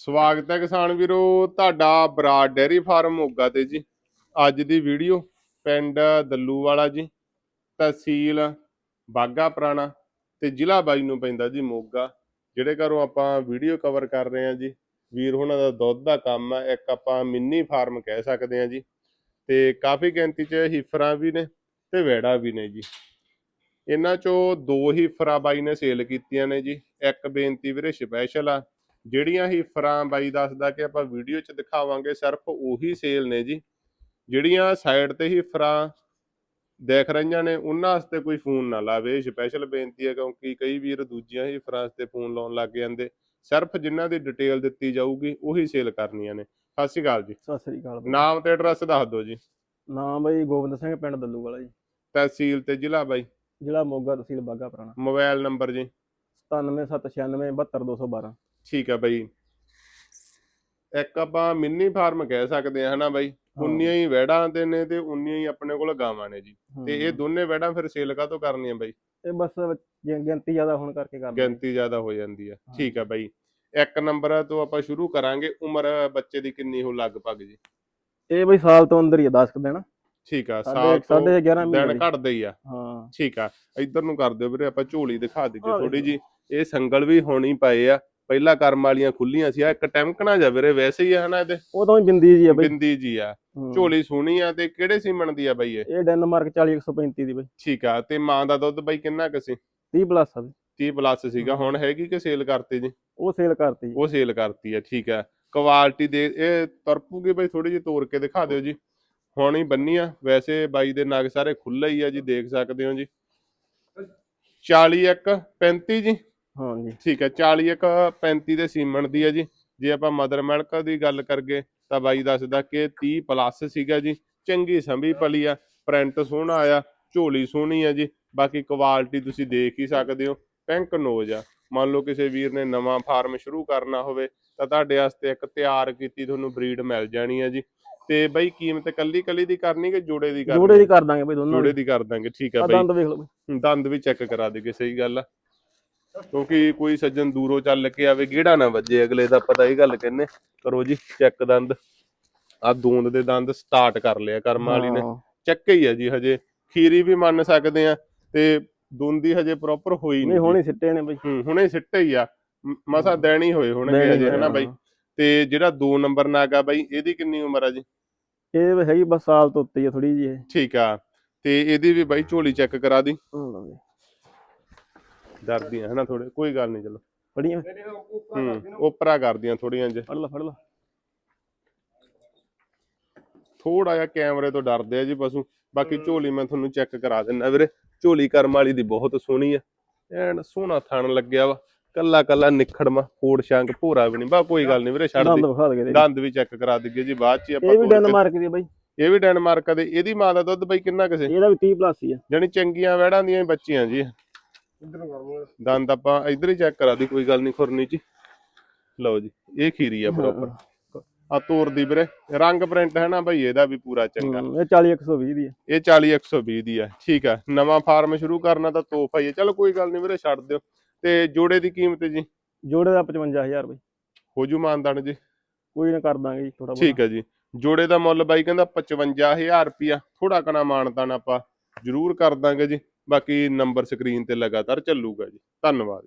ਸਵਾਗਤ ਹੈ ਕਿਸਾਨ ਵੀਰੋ, ਤੁਹਾਡਾ ਬਰਾੜ ਡੈਰੀ ਫਾਰਮ ਮੋਗਾ ਤੇ ਜੀ। ਅੱਜ ਦੀ ਵੀਡੀਓ ਪਿੰਡ ਦੱਲੂ ਵਾਲਾ ਜੀ, ਤਹਿਸੀਲ ਬਾਗਾ ਪੁਰਾਣਾ ਤੇ ਜ਼ਿਲ੍ਹਾ ਬਾਈ ਨੂੰ ਪੈਂਦਾ ਜੀ ਮੋਗਾ, ਜਿਹੜੇ ਘਰੋਂ ਆਪਾਂ ਵੀਡੀਓ ਕਵਰ ਕਰ ਰਹੇ ਹਾਂ ਜੀ। ਵੀਰ ਉਹਨਾਂ ਦਾ ਦੁੱਧ ਦਾ ਕੰਮ ਹੈ, ਇੱਕ ਆਪਾਂ ਮਿੰਨੀ ਫਾਰਮ ਕਹਿ ਸਕਦੇ ਹਾਂ ਜੀ। ਤੇ ਕਾਫੀ ਗਿਣਤੀ 'ਚ ਹੀਫਰਾਂ ਵੀ ਨੇ ਤੇ ਵੇੜਾ ਵੀ ਨੇ ਜੀ। ਇਹਨਾਂ ਚੋਂ ਦੋ ਹੀਫਰਾਂ ਬਾਈ ਨੇ ਸੇਲ ਕੀਤੀਆਂ ਨੇ ਜੀ। ਇੱਕ ਬੇਨਤੀ ਵੀਰੇ, ਸਪੈਸ਼ਲ ਆ ਜਿਹੜੀਆਂ ਹੀਫਰਾਂ ਬਾਈ ਦੱਸਦਾ ਕਿ ਆਪਾਂ ਵੀਡੀਓ 'ਚ ਦਿਖਾਵਾਂਗੇ ਸਿਰਫ ਉਹੀ ਸੇਲ ਨੇ ਜੀ। ਜਿਹੜੀਆਂ ਸਾਈਡ ਤੇ ਹੀਫਰਾਂ ਦੇਖ ਰਹੀਆਂ ਨੇ ਉਹਨਾਂ ਵਾਸਤੇ ਕੋਈ ਫੋਨ ਨਾ ਲਾਵੇ। ਸਪੈਸ਼ਲ ਬੇਨਤੀ ਹੈ ਕਿਉਂਕਿ ਕਈ ਵੀਰ ਦੂਜੀਆਂ ਹੀਫਰਾਂ ਵਾਸਤੇ ਫੋਨ ਲਾਉਣ ਲੱਗ ਜਾਂਦੇ। ਸਿਰਫ ਜਿਨ੍ਹਾਂ ਦੀ ਡਿਟੇਲ ਦਿੱਤੀ ਜਾਊਗੀ ਉਹੀ ਸੇਲ ਕਰਨੀਆਂ ਨੇ। ਸਤਿ ਸ਼੍ਰੀ ਅਕਾਲ ਜੀ। ਸਤਿ ਸ੍ਰੀ ਅਕਾਲ ਬਾਈ। ਨਾਮ ਤੇ ਐਡਰੈਸ ਦੱਸ ਦਿਓ ਜੀ। ਨਾਮ ਬਾਈ ਗੋਬਿੰਦ ਸਿੰਘ ਪਿੰਡ ਦੱਲੂ ਵਾਲਾ ਜੀ। ਤਹਿਸੀਲ ਤੇ ਜ਼ਿਲ੍ਹਾ ਬਾਈ। ਜ਼ਿਲ੍ਹਾ ਮੋਗਾ ਤਹਿਸੀਲ ਬਾਗਾ ਪੁਰਾਣਾ। ਮੋਬਾਈਲ ਨੰਬਰ ਜੀ। 9796 72212 ਠੀਕ ਆ ਬਾਈ। ਇੱਕ ਆਪਾਂ ਮਿੰਨੀ ਫਾਰਮ ਕਹਿ ਸਕਦੇ ਆ ਹਨਾ ਬਾਈ? ਉਨੀਆਂ ਹੀ ਵੈੜਾਂ ਤੇ ਨੇ ਤੇ ਉਨੀਆਂ ਹੀ ਆਪਣੇ ਕੋਲ ਗਾਵਾਂ ਨੇ ਜੀ। ਤੇ ਇਹ ਦੋਨੇ ਵੈੜਾਂ ਫਿਰ ਸੇਲ ਕਾਹਤੋਂ ਕਰਨੀਆਂ ਬਾਈ? ਇਹ ਬਸ ਗਿਣਤੀ ਜ਼ਿਆਦਾ ਹੋਣ ਕਰਕੇ ਕਰਦੇ ਗਿਣਤੀ ਜ਼ਿਆਦਾ ਹੋ ਜਾਂਦੀ ਆ। ਠੀਕ ਆ ਬਾਈ। ਇੱਕ ਨੰਬਰ ਤੋਂ ਆਪਾਂ ਸ਼ੁਰੂ ਕਰਾਂਗੇ ਉਮਰ ਬੱਚੇ ਦੀ ਕਿੰਨੀ ਹੋ ਲਗਭਗ ਜੀ? ਇਹ ਬਈ ਸਾਲ ਤੋਂ ਅੰਦਰ ਹੀ ਆ 10 ਦਿਨ। ਠੀਕ ਆ ਸਾਲ ਤੋਂ ਸਾਢੇ 11 ਮਹੀਨੇ ਦਿਨ ਦੀ। ਘਟਦੇ ਹੀ ਆ। ਹਾਂ। ਠੀਕ ਆ ਇੱਧਰ ਨੂੰ ਕਰ ਦਿਓ ਵੀਰੇ ਆਪਾਂ ਝੋਲੀ ਦਿਖਾ ਦਈਏ ਥੋੜੀ। ਜੀ ਇਹ ਸੰਗਲ ਵੀ ਹੋਣੀ ਪਏ ਆ ਪਹਿਲਾਂ ਕਰਮ ਵਾਲੀਆਂ ਖੁੱਲੀਆਂ ਸੀ ਆ ਇੱਕ ਟੈਂਕਣਾ ਜਾ ਵੀਰੇ ਵੈਸੇ ਹੀ ਆ ਹਨਾ ਇਹਦੇ। ਉਹ ਤਾਂ ਹੀ ਬਿੰਦੀ ਜੀ ਆ ਬਈ। ਬਿੰਦੀ ਜੀ ਆ। ਝੋਲੀ ਸੋਹਣੀ ਆ ਤੇ ਕਿਹੜੇ ਸੀਮਨ ਦੀ ਆ ਬਾਈ ਇਹ? ਇਹ ਡੈਨਮਾਰਕ 40 135 ਦੀ ਬਈ। ਠੀਕ ਆ ਤੇ ਮਾਂ ਦਾ ਦੁੱਧ ਬਾਈ ਕਿੰਨਾ ਕੁ ਸੀ? 30 ਪਲੱਸ ਆ ਬਈ। 30 ਪਲੱਸ ਸੀਗਾ ਹੁਣ ਹੈਗੀ ਕਿ ਸੇਲ ਕਰਤੀ ਜੀ? ਉਹ ਸੇਲ ਕਰਤੀ ਜੀ। ਉਹ ਸੇਲ ਕਰਤੀ ਆ ਠੀਕ ਆ। ਕੁਆਲਿਟੀ ਦੇ ਇਹ ਤਰਪੂਗੀ ਬਾਈ ਥੋੜੀ ਜਿਹੀ ਤੋੜ ਕੇ ਦਿਖਾ ਦਿਓ ਜੀ। ਹੁਣ ਹੀ ਬੰਨੀ ਆ। ਵੈਸੇ ਬਾਈ ਦੇ ਨਗ ਸਾਰੇ ਖੁੱਲੇ ਹੀ ਆ ਜੀ ਦੇਖ ਸਕਦੇ ਹੋ ਜੀ। 40 ਇੱਕ 35 ਜੀ। ਹਾਂ ਜੀ। ਠੀਕ ਹੈ 40 ਇੱਕ 35 ਦੇ ਸੀਮਨ ਦੀ ਹੈ ਜੀ। ਜੇ ਆਪਾਂ ਮਦਰ ਮਿਲਕ ਦੀ ਗੱਲ ਕਰਗੇ ਤਾਂ ਬਾਈ ਦੱਸਦਾ ਕਿ 30 ਪਲੱਸ ਸੀਗਾ ਜੀ। ਚੰਗੀ ਸੰਭੀ ਪਲੀ ਆ ਪ੍ਰਿੰਟ ਸੋਹਣਾ ਆ ਝੋਲੀ ਸੋਹਣੀ ਆ ਜੀ। ਬਾਕੀ ਕੁਆਲਿਟੀ ਤੁਸੀਂ ਦੇਖ ਹੀ ਸਕਦੇ ਹੋ ਪਿੰਕ ਨੋਜ਼ ਆ। ਮੰਨ ਲਓ ਕਿਸੇ ਵੀਰ ਨੇ ਨਵਾਂ ਫਾਰਮ ਸ਼ੁਰੂ ਕਰਨਾ ਹੋਵੇ ਤਾਂ ਤੁਹਾਡੇ ਵਾਸਤੇ ਇੱਕ ਤਿਆਰ ਕੀਤੀ ਤੁਹਾਨੂੰ ਬਰੀਡ ਮਿਲ ਜਾਣੀ ਆ ਜੀ। ਤੇ ਬਾਈ ਕੀਮਤ ਕੱਲੀ ਕੱਲੀ ਦੀ ਕਰਨੀ ਕਿ ਜੋੜੇ ਦੀ ਕਰਨੀ? ਜੋੜੇ ਦੀ ਕਰ ਦਾਂਗੇ ਬਈ ਦੋਨੋਂ ਜੋੜੇ ਦੀ। ਕਰ ਦਾਂਗੇ ਠੀਕ ਆ ਬਾਈ। ਦੰਦ ਵੇਖ ਲਓ ਬਈ। ਦੰਦ ਵੀ ਚੈੱਕ ਕਰਾ ਦੇਗੇ ਸਹੀ ਗੱਲ ਆ। ਕਿਉਂਕਿ ਕੋਈ ਸੱਜਣ ਦੂਰੋਂ ਚੱਲ ਕੇ ਆਵੇ ਗੇੜਾ ਨਾ ਵੱਜੇ ਅਗਲੇ ਦਾ ਪਤਾ ਇਹ ਗੱਲ ਕਹਿੰਨੇ ਕਰੋ ਜੀ ਚੈੱਕ ਦੰਦ। ਆ ਦੂੰਦ ਦੇ ਦੰਦ ਸਟਾਰਟ ਕਰ ਲਿਆ ਕਰਮ ਵਾਲੀ ਨੇ। ਚੱਕ ਹੀ ਆ ਜੀ ਹਜੇ ਖੀਰੀ ਵੀ ਮੰਨ ਸਕਦੇ ਆ ਤੇ ਦੁੰਦੀ ਹਜੇ ਪ੍ਰੋਪਰ ਹੋਈ ਨਹੀਂ ਹੋਣੀ ਸਿੱਟੇ ਨੇ ਬਈ। ਹੂੰ ਹੁਣੇ ਸਿੱਟੇ ਹੀ ਆ। ਮਸਾਂ ਦੇਣੀ ਹੋਏ ਦੇਣੀ ਹਜੇ ਹਨਾ ਬਾਈ। ਤੇ ਜਿਹੜਾ 2 ਨੰਬਰ ਨਾਗਾ ਬਾਈ ਇਹਦੀ ਕਿੰਨੀ ਉਮਰ ਆ ਜੀ? ਇਹ ਵੀ ਹੈਗੀ ਬਸ ਸਾਲ ਤੋਂ ਉੱਤੇ ਹੀ ਥੋੜੀ ਜੀ ਇਹ। ਠੀਕ ਆ ਤੇ ਇਹਦੀ ਵੀ ਬਾਈ ਝੋਲੀ ਚੈੱਕ ਕਰਾ ਦੀ। ਹਾਂ ਲਓ ਹਨਾ ਥੋੜੇ ਕੋਈ ਗੱਲ ਨਹੀਂ ਚਲੋ। ਫੜੀਆਂ। ਹੂੰ ਉਪਰਾ ਕਰਦੀਆਂ ਥੋੜੀਆਂ ਜਿਹਾ ਫੜ ਲਾ ਫੜ ਲਾ। ਥੋੜਾ ਜਿਹਾ ਕੈਮਰੇ ਤੋਂ ਡਰਦੇ ਆ ਜੀ ਪਸ਼ੂ। ਬਾਕੀ ਝੋਲੀ ਮੈਂ ਤੁਹਾਨੂੰ ਚੈੱਕ ਕਰਾ ਦਿੰਦਾ ਵੀਰੇ। ਝੋਲੀ ਕਰਮ ਵਾਲੀ ਦੀ ਬਹੁਤ ਸੋਹਣੀ ਆ। ਐਨ ਸੋਹਣਾ ਥਣ ਲੱਗਿਆ ਵਾ। ਕੱਲਾ ਕੱਲਾ ਨਿਖੜਮਾ ਕੋੜ ਸ਼ੰਕ ਭੋਰਾ ਵੀ ਨਹੀਂ ਬਾ ਕੋਈ ਗੱਲ ਨਹੀਂ ਵੀਰੇ ਛੱਡ ਦੰਦ ਦੇ। ਦੰਦ ਵੀ ਚੈੱਕ ਕਰਾ ਦਈਏ ਜੀ ਬਾਅਦ ਚ ਹੀ ਆਪਾਂ ਇਹ ਵੀ ਡੈਨਮਾਰਕ ਦੀ ਬਈ। ਇਹ ਵੀ ਡੈਨਮਾਰਕ ਦੇ ਇਹਦੀ ਮਾਂ ਦਾ ਦੁੱਧ ਬਈ ਕਿੰਨਾ ਕਿਸੇ ਇਹਦਾ ਵੀ 30 ਪਲੱਸ ਹੀ ਆ। ਜਾਨੀ ਚੰਗੀਆਂ ਵੈੜਾਂ ਦੀਆਂ ਹੀ ਬੱਚੀਆਂ ਜੀ। ਦੰਦ ਆਪਾਂ ਇੱਧਰ ਹੀ ਚੈੱਕ ਕਰਾ ਦੀ ਕੋਈ ਗੱਲ ਨਹੀਂ ਖੁਰਨੀ ਚ ਹੀ। ਲਓ ਜੀ ਇਹ ਖੀਰੀ ਆ ਪ੍ਰੋਪਰ ਆ ਤੋਰ ਦੀ ਵੀਰੇ ਰੰਗ ਪ੍ਰਿੰਟ ਹੈ ਨਾ ਬਈ ਇਹਦਾ ਵੀ ਪੂਰਾ ਚੰਗਾ। ਇਹ 40 120 ਦੀ ਆ। ਇਹ 40 120 ਦੀ ਆ ਠੀਕ ਆ। ਨਵਾਂ ਫਾਰਮ ਸ਼ੁਰੂ ਕਰਨਾ ਤਾਂ ਤੋਹਫਾ ਹੀ ਹੈ ਚਲੋ ਕੋਈ ਗੱਲ ਨਹੀਂ ਵੀਰੇ ਛੱਡ ਦਿਓ। ਤੇ ਜੋੜੇ ਦੀ ਕੀਮਤ ਜੀ? ਜੋੜੇ ਦਾ 55000 ਬਈ। ਹੋ ਜੂ ਮਾਨਦਾਨ ਜੀ? ਕੋਈ ਨਾ ਕਰ ਦਾਂਗੇ ਜੀ ਥੋੜਾ ਠੀਕ ਆ ਜੀ। ਜੋੜੇ ਦਾ ਮੁੱਲ ਬਾਈ ਕਹਿੰਦਾ 55000 ਰੁਪਿਆ ਥੋੜਾ ਕਣਾ ਮਾਨਦਾਨ ਆਪਾਂ ਜ਼ਰੂਰ ਕਰ ਦਾਂਗੇ ਜੀ। ਬਾਕੀ ਨੰਬਰ ਸਕਰੀਨ ਤੇ ਲਗਾਤਾਰ ਚੱਲੂਗਾ ਜੀ। ਧੰਨਵਾਦ।